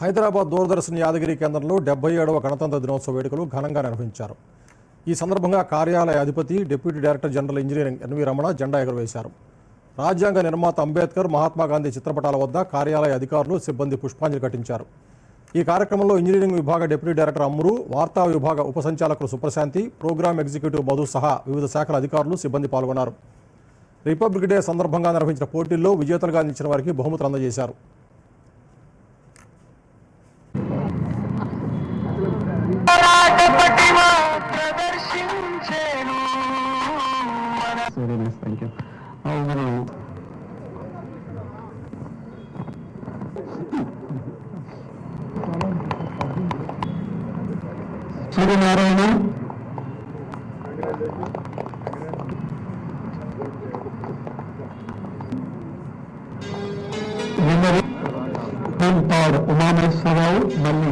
హైదరాబాద్ దూరదర్శన్ యాదగిరి కేంద్రంలో డెబ్బై ఏడవ గణతంత్ర దినోత్సవ వేడుకలు ఘనంగా నిర్వహించారు. ఈ సందర్భంగా కార్యాలయ అధిపతి deputy director general engineering N V Ramana జెండా ఎగురవేశారు. రాజ్యాంగ నిర్మాత అంబేద్కర్ మహాత్మాగాంధీ చిత్రపటాల వద్ద కార్యాలయ అధికారులు సిబ్బంది పుష్పాంజలి ఘటించారు. ఈ కార్యక్రమంలో ఇంజనీరింగ్ విభాగ డిప్యూటీ డైరెక్టర్ అమ్మురు వార్తా విభాగ ఉప సంచాలకులు సుప్రశాంతి ప్రోగ్రామ్ ఎగ్జిక్యూటివ్ మధు సహా వివిధ శాఖల అధికారులు సిబ్బంది పాల్గొన్నారు. రిపబ్లిక్ డే సందర్భంగా నిర్వహించిన పోటీల్లో విజేతలుగా నిలిచిన వారికి బహుమతులు అందజేశారు. వెరీ నైస్ థ్యాంక్ యూ మనం సూర్యనారాయణ విన్నరు థర్డ్ ఉమామేశ్వరరావు మళ్ళీ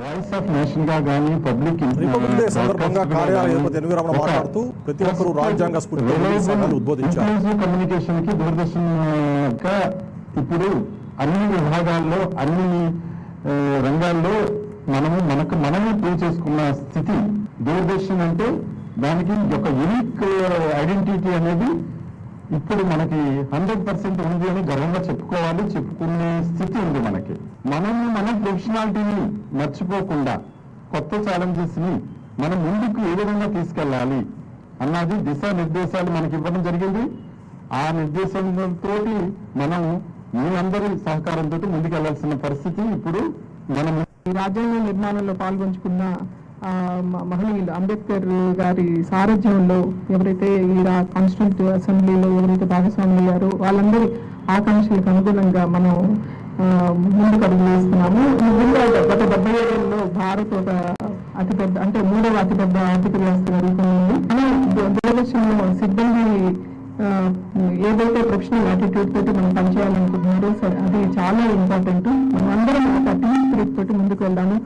voice of నేషన్గా కానీ పబ్లిక్ రిపబ్లిక్ డే సందర్భంగా కార్యాలయ రమణ మాట్లాడుతూ ప్రతి ఒక్కరూ రాజ్యాంగ ఉద్బోధించారు. కమ్యూనికేషన్కి దూరదర్శన్ ఇప్పుడు అన్ని విభాగాల్లో అన్ని రంగాల్లో మనము మనకు మనమే ప్రూవ్ చేసుకున్న స్థితి. దూరదర్శన్ అంటే దానికి ఒక యూనిక్ ఐడెంటిటీ అనేది ఇప్పుడు మనకి హండ్రెడ్ పర్సెంట్ ఉంది అని గర్వంగా చెప్పుకోవాలి చెప్పుకునే స్థితి ఉంది మనకి. మనం మన ప్రొఫెషనాలిటీని మర్చిపోకుండా కొత్త ఛాలెంజెస్ని మనం ముందుకు ఏ విధంగా తీసుకెళ్ళాలి అన్నది దిశా నిర్దేశాలు మనకి ఇవ్వడం జరిగింది. ఆ నిర్దేశంతో మనం మీ అందరి సహకారంతో ముందుకెళ్ళాల్సిన పరిస్థితి ఇప్పుడు మనం ఈ రాజ్యాంగ నిర్మాణంలో పాల్గొంచుకున్న మహనీయులు అంబేద్కర్ గారి సారథ్యంలో ఎవరైతే ఈ కాన్స్టిట్యూంట్ అసెంబ్లీలో ఎవరైతే భాగస్వాములు అయ్యారో వాళ్ళందరి ఆకాంక్షలకు అనుగుణంగా మనం ముందుకు అడుగు వేస్తున్నాము. గత డెబ్బై ఏళ్ళలో భారత్ ఒక అతిపెద్ద అంటే మూడవ అతిపెద్ద ఆర్థిక వ్యవస్థగా రూపొందింది. దూరదర్శన్లో సిబ్బంది ఏదైతే ప్రొఫెషనల్ యాటిట్యూడ్ తోటి మనం పనిచేయాలనుకుంటున్నారో సరే అది చాలా ఇంపార్టెంట్. మనం అందరం ఒక టీమ్ స్పిరిట్ తోటి ముందుకు వెళ్దాము.